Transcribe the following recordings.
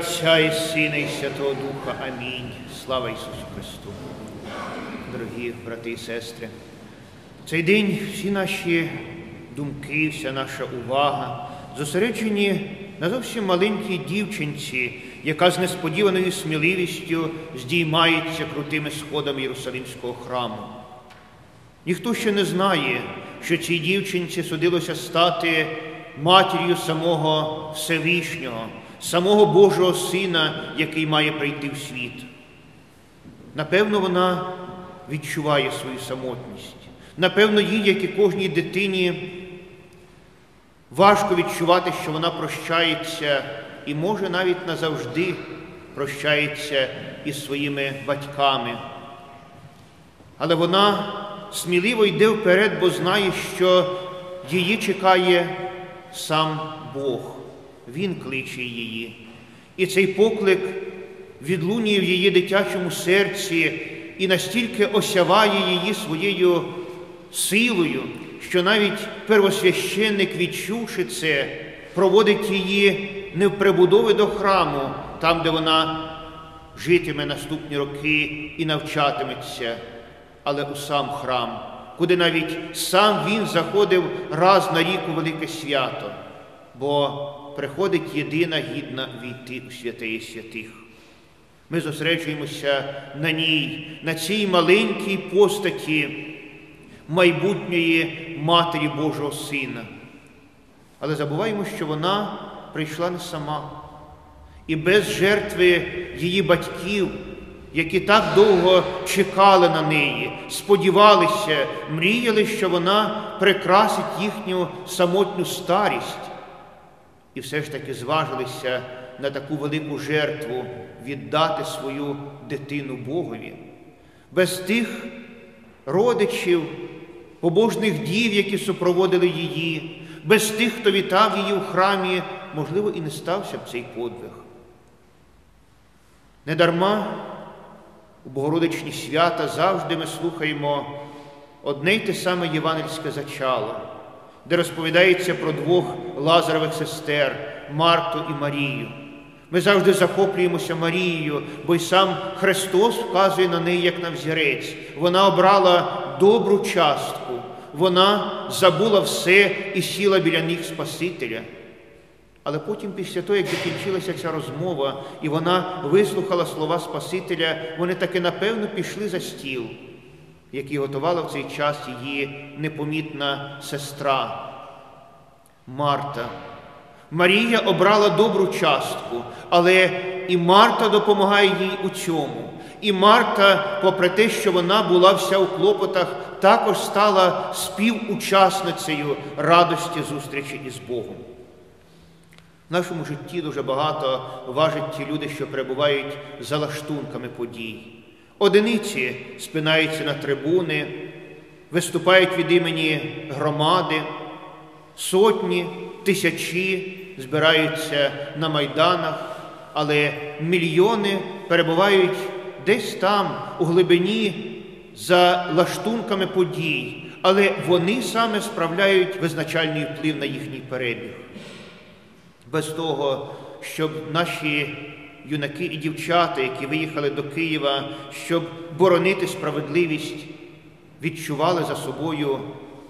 Отця і Сина, і Святого Духа. Амінь. Слава Ісусу Христу. Дорогі брати і сестри, в цей день всі наші думки, вся наша увага зосереджені на зовсім маленькій дівчинці, яка з несподіваною сміливістю здіймається крутими сходами Єрусалимського храму. Ніхто ще не знає, що цій дівчинці судилося стати матір'ю самого Всевишнього, самого Божого Сина, який має прийти в світ. Напевно, вона відчуває свою самотність. Напевно, їй, як і кожній дитині, важко відчувати, що вона прощається і може навіть назавжди прощається із своїми батьками. Але вона сміливо йде вперед, бо знає, що її чекає сам Бог. Він кличе її. І цей поклик відлунює в її дитячому серці і настільки осяває її своєю силою, що навіть первосвященник, відчувши це, проводить її не в прибудови до храму, там, де вона житиме наступні роки і навчатиметься, але у сам храм, куди навіть сам він заходив раз на рік у велике свято, бо приходить єдина гідна війти у святеє святих. Ми зосереджуємося на ній, на цій маленькій постаті майбутньої Матері Божого Сина. Але забуваємо, що вона прийшла не сама. І без жертви її батьків, які так довго чекали на неї, сподівалися, мріяли, що вона прикрасить їхню самотню старість. І все ж таки зважилися на таку велику жертву віддати свою дитину Богові. Без тих родичів, побожних дів, які супроводили її, без тих, хто вітав її у храмі, можливо, і не стався б цей подвиг. Недарма у Богородичні свята завжди ми слухаємо одне й те саме євангельське зачало, де розповідається про двох лазарових сестер Марту і Марію. Ми завжди захоплюємося Марією, бо й сам Христос вказує на неї як на взірець. Вона обрала добру частку, вона забула все і сіла біля них Спасителя. Але потім, після того, як закінчилася ця розмова, і вона вислухала слова Спасителя, вони таки напевно пішли за стіл, який готувала в цей час її непомітна сестра Марта. Марія обрала добру частку, але і Марта допомагає їй у цьому. І Марта, попри те, що вона була вся у клопотах, також стала співучасницею радості зустрічі із Богом. В нашому житті дуже багато важать ті люди, що перебувають за лаштунками подій. Одиниці спинаються на трибуни, виступають від імені громади, сотні, тисячі збираються на майданах, але мільйони перебувають десь там, у глибині, за лаштунками подій, але вони саме справляють визначальний вплив на їхній перебіг. Без того, щоб наші юнаки і дівчата, які виїхали до Києва, щоб боронити справедливість, відчували за собою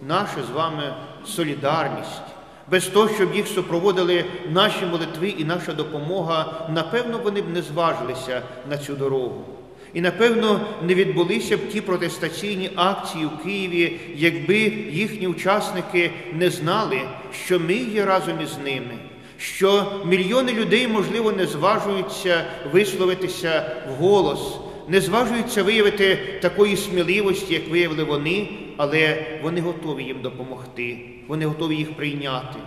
нашу з вами солідарність. Без того, щоб їх супроводили наші молитви і наша допомога, напевно, вони б не зважилися на цю дорогу. І, напевно, не відбулися б ті протестаційні акції у Києві, якби їхні учасники не знали, що ми є разом із ними, що мільйони людей, можливо, не зважуються висловитися вголос, не зважуються виявити такої сміливості, як виявили вони, але вони готові їм допомогти, вони готові їх прийняти.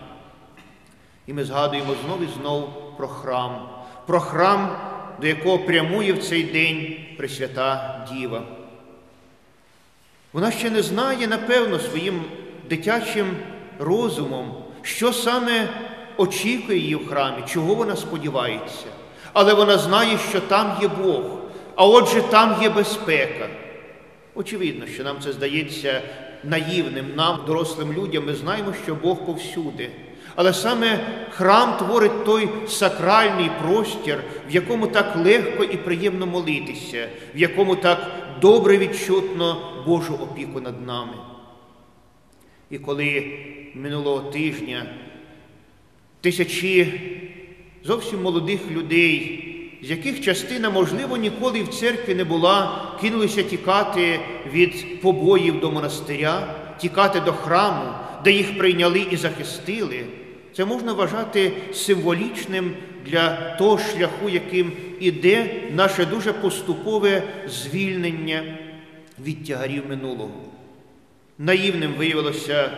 І ми згадуємо знов і знов про храм, про храм, до якого прямує в цей день Пресвята Діва. Вона ще не знає, напевно, своїм дитячим розумом, що саме очікує її в храмі, чого вона сподівається. Але вона знає, що там є Бог, а отже, там є безпека. Очевидно, що нам це здається наївним, нам, дорослим людям, ми знаємо, що Бог повсюди. Але саме храм творить той сакральний простір, в якому так легко і приємно молитися, в якому так добре відчутно Божу опіку над нами. І коли минулого тижня тисячі зовсім молодих людей, з яких частина, можливо, ніколи в церкві не була, кинулися тікати від побоїв до монастиря, тікати до храму, де їх прийняли і захистили, це можна вважати символічним для того шляху, яким іде наше дуже поступове звільнення від тягарів минулого. Наївним виявилося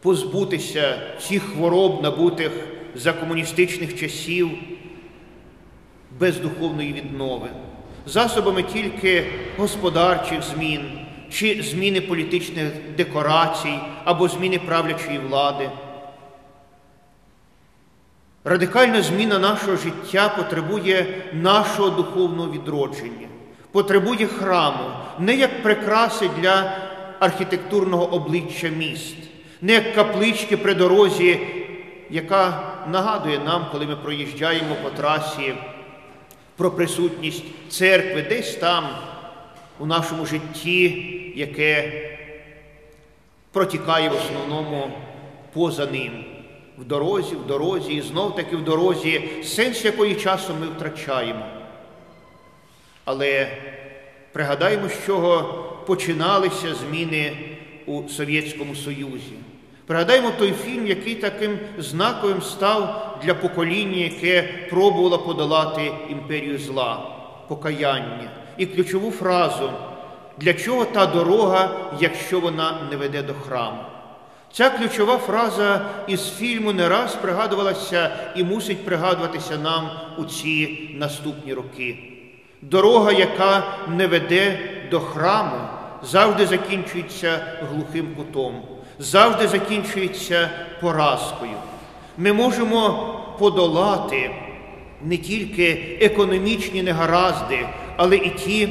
позбутися всіх хвороб, набутих за комуністичних часів без духовної віднови, засобами тільки господарчих змін чи зміни політичних декорацій або зміни правлячої влади. Радикальна зміна нашого життя потребує нашого духовного відродження, потребує храму не як прикраси для архітектурного обличчя міст, не як каплички при дорозі, яка нагадує нам, коли ми проїжджаємо по трасі про присутність церкви десь там у нашому житті, яке протікає в основному поза ним. В дорозі, в дорозі, і знов таки в дорозі, сенс якої часу ми втрачаємо. Але пригадаємо, з чого починалися зміни у Совєтському Союзі. Пригадаємо той фільм, який таким знаковим став для покоління, яке пробувало подолати імперію зла, покаяння. І ключову фразу, для чого та дорога, якщо вона не веде до храму. Ця ключова фраза із фільму не раз пригадувалася і мусить пригадуватися нам у ці наступні роки. Дорога, яка не веде до храму, завжди закінчується глухим кутом завжди закінчується поразкою. Ми можемо подолати не тільки економічні негаразди, але і ті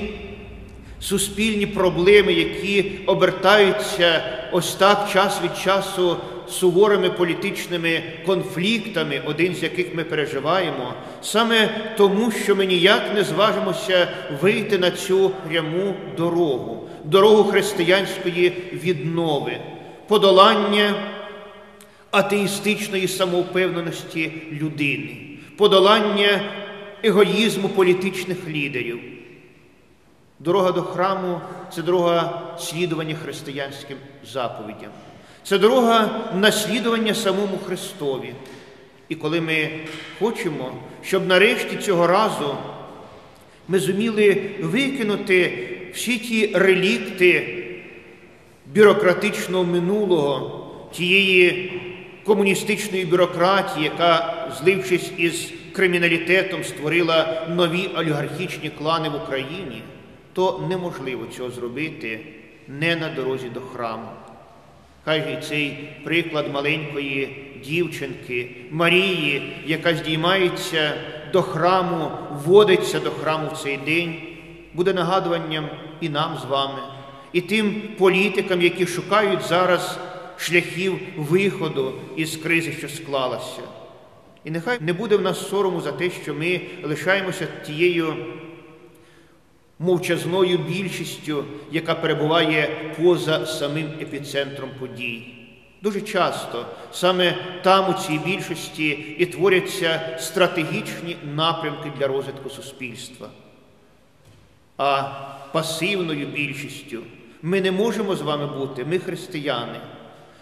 суспільні проблеми, які обертаються ось так час від часу суворими політичними конфліктами, один з яких ми переживаємо, саме тому, що ми ніяк не зважимося вийти на цю пряму дорогу, дорогу християнської віднови подолання атеїстичної самовпевненості людини, подолання егоїзму політичних лідерів. Дорога до храму це дорога слідування християнським заповідям. Це дорога наслідування самому Христові. І коли ми хочемо, щоб нарешті цього разу ми зуміли викинути всі ті релікти бюрократичного минулого, тієї комуністичної бюрократії, яка, злившись із криміналітетом, створила нові олігархічні клани в Україні, то неможливо цього зробити не на дорозі до храму. Хай же цей приклад маленької дівчинки Марії, яка здіймається до храму, вводиться до храму в цей день, буде нагадуванням і нам з вами і тим політикам, які шукають зараз шляхів виходу із кризи, що склалася. І нехай не буде в нас сорому за те, що ми лишаємося тією мовчазною більшістю, яка перебуває поза самим епіцентром подій. Дуже часто саме там у цій більшості і творяться стратегічні напрямки для розвитку суспільства. А пасивною більшістю ми не можемо з вами бути, ми християни.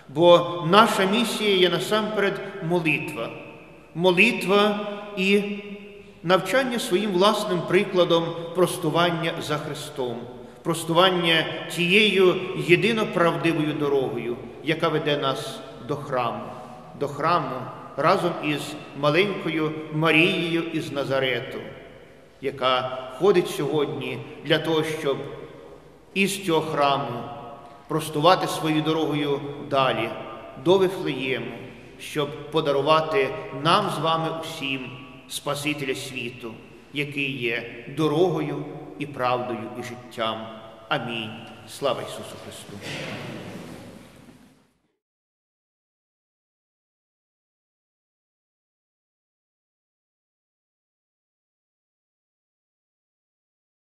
Бо наша місія є насамперед молитва, молитва і навчання своїм власним прикладом простування за Христом, простування тією єдино правдивою дорогою, яка веде нас до храму, до храму разом із маленькою Марією із Назарету, яка ходить сьогодні для того, щоб із цього храму, простувати своєю дорогою далі, до Вифлеєму, щоб подарувати нам з вами усім Спасителя світу, який є дорогою і правдою і життям. Амінь. Слава Ісусу Христу!